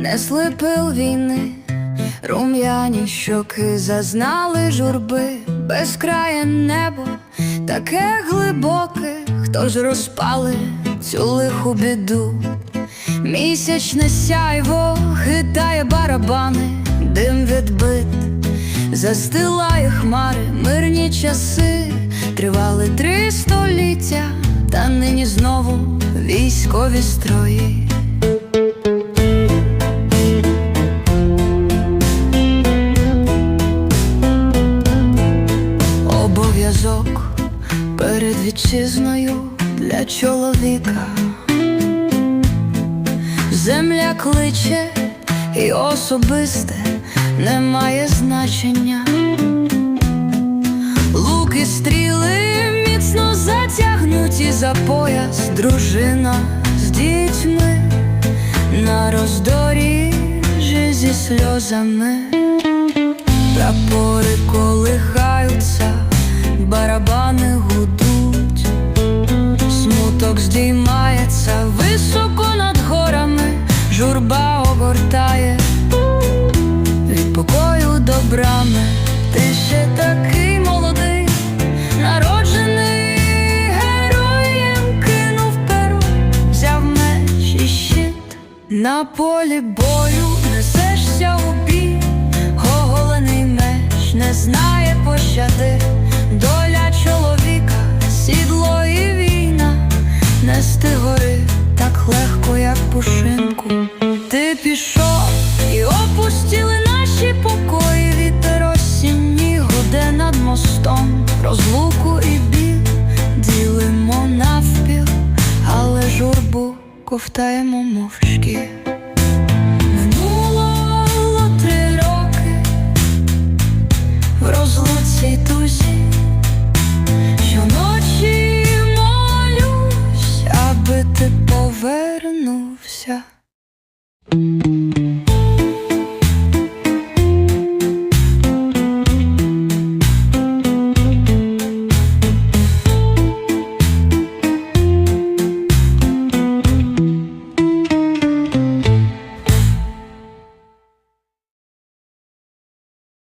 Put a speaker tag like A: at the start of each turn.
A: несли пил війни, рум'яні щоки зазнали журби, безкрає небо, таке глибоке, хто ж розпали цю лиху біду. Місячне сяйво хитає барабани, дим відбит, застилає хмари, мирні часи, тривали три століття, та нині знову військові строї. Перед вітчизною для чоловіка. Земля кличе і особисте не має значення. Луки стріли міцно затягнуті за пояс, дружина з дітьми на роздоріжжі зі сльозами. Прапори смуток здіймається високо над горами, журба огортає від покою до брами. Ти ще такий молодий, народжений героєм, кинув перу, взяв меч і щит. На полі бою несешся у бій, оголений меч не знає пощади, пушинку. Ти пішов і опустили наші покої, вітер осінній гуде над мостом, розлуку і біль ділимо навпіл, але журбу ковтаємо мовчки. Минуло три роки в розлуці тузі, щоночі